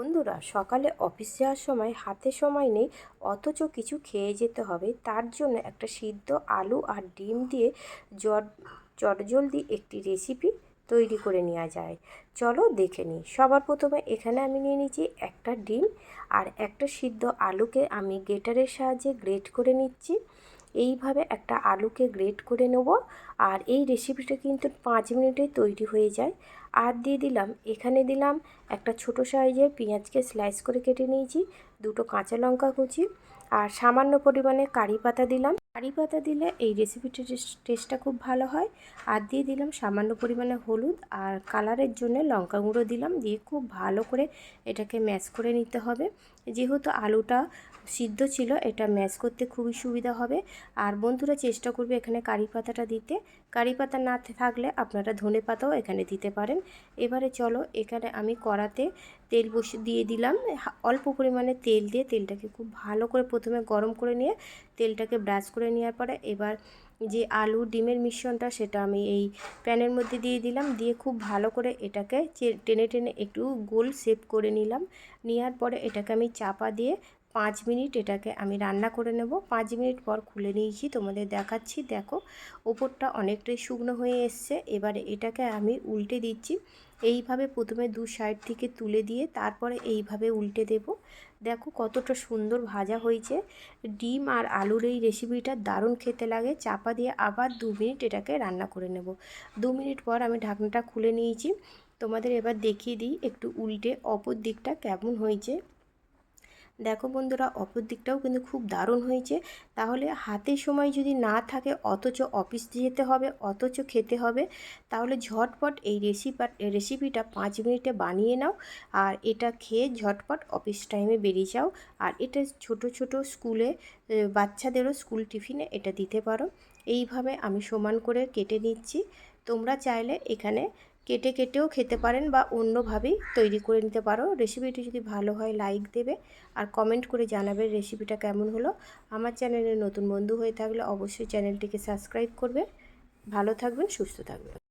বন্ধুরা, সকালে অফিস যাওয়ার সময় হাতে সময় নেই, অথচ কিছু খেয়ে যেতে হবে। তার জন্য একটা সিদ্ধ আলু আর ডিম দিয়ে জট, চটজলদি একটি রেসিপি তৈরি করে নেওয়া যায়। চলো দেখে নিই। সবার প্রথমে এখানে আমি নিয়ে নিচ্ছি একটা ডিম আর একটা সিদ্ধ আলুকে আমি গ্রেটারের সাহায্যে গ্রেট করে নিচ্ছি। এইভাবে একটা আলুকে গ্রেট করে নেব। আর এই রেসিপিটা কিন্তু পাঁচ মিনিটে তৈরি হয়ে যায়। আর দিয়ে দিলাম, এখানে দিলাম একটা ছোটো সাইজের পেঁয়াজকে স্লাইস করে কেটে নিয়েছি, দুটো কাঁচা লঙ্কা কুচি, আর সামান্য পরিমাণে কারি পাতা দিলাম। কারি পাতা দিলে এই রেসিপিটির টেস্টটা খুব ভালো হয়। আর দিয়ে দিলাম সামান্য পরিমাণে হলুদ আর কালারের জন্য লঙ্কা গুঁড়ো দিলাম। দিয়ে খুব ভালো করে এটাকে ম্যাশ করে নিতে হবে। যেহেতু আলুটা সিদ্ধ ছিল, এটা ম্যাশ করতে খুবই সুবিধা হবে। আর বন্ধুরা, চেষ্টা করবে এখানে কারি পাতাটা দিতে। কারি পাতা না থাকলে আপনারা ধনে পাতাও এখানে দিতে পারেন। এবারে চলো, এখানে আমি কড়াতে তেল বসে, দিয়ে দিলাম। অল্প পরিমাণে তেল দিয়ে তেলটাকে খুব ভালো করে প্রথমে গরম করে নিয়ে তেলটাকে ব্রাশ নেওয়ার পরে এবার যে আলু ডিমের মিশ্রণটা সেটা আমি এই প্যানের মধ্যে দিয়ে দিলাম। দিয়ে খুব ভালো করে এটাকে টেনে টেনে একটু গোল শেপ করে নিলাম। নেওয়ার পরে এটাকে আমি চাপা দিয়ে পাঁচ মিনিট এটাকে আমি রান্না করে নেব। পাঁচ মিনিট পর খুলে নিয়েছি, তোমাদের দেখাচ্ছি। দেখো, ওপরটা অনেকটাই শুকনো হয়ে এসছে। এবারে এটাকে আমি উল্টে দিচ্ছি। এইভাবে প্রথমে দু সাইড থেকে তুলে দিয়ে তারপরে এইভাবে উল্টে দেব। দেখো, কতটা সুন্দর ভাজা হয়েছে। ডিম আর আলুর এই রেসিপিটা দারুণ খেতে লাগে। চাপা দিয়ে আবার দু মিনিট এটাকে রান্না করে নেব। দু মিনিট পর আমি ঢাকনাটা খুলে নিয়েছি। তোমাদের এবার দেখিয়ে দিই একটু উল্টে অপর দিকটা কেমন হয়েছে। দেখো বন্ধুরা, অপর দিকটাও কিন্তু খুব দারুণ হয়েছে। তাহলে হাতে সময় যদি না থাকে, অথচ অফিস যেতে হবে, অথচ খেতে হবে, তাহলে ঝটপট এই রেসিপি রেসিপিটা পাঁচ মিনিটে বানিয়ে নাও। আর এটা খেয়ে ঝটপট অফিস টাইমে বেরিয়ে যাও। আর এটা ছোট ছোট স্কুলে বাচ্চাদেরও স্কুল টিফিনে এটা দিতে পারো। এইভাবে আমি সমান করে কেটে নিচ্ছি। তোমরা চাইলে এখানে কেটে কেটেও খেতে পারেন বা অন্যভাবেই তৈরি করে নিতে পারো। রেসিপিটি যদি ভালো হয় লাইক দেবে আর কমেন্ট করে জানাবে রেসিপিটা কেমন হলো। আমার চ্যানেলে নতুন বন্ধু হয়ে থাকলে অবশ্যই চ্যানেলটিকে সাবস্ক্রাইব করবে। ভালো থাকবেন, সুস্থ থাকবেন।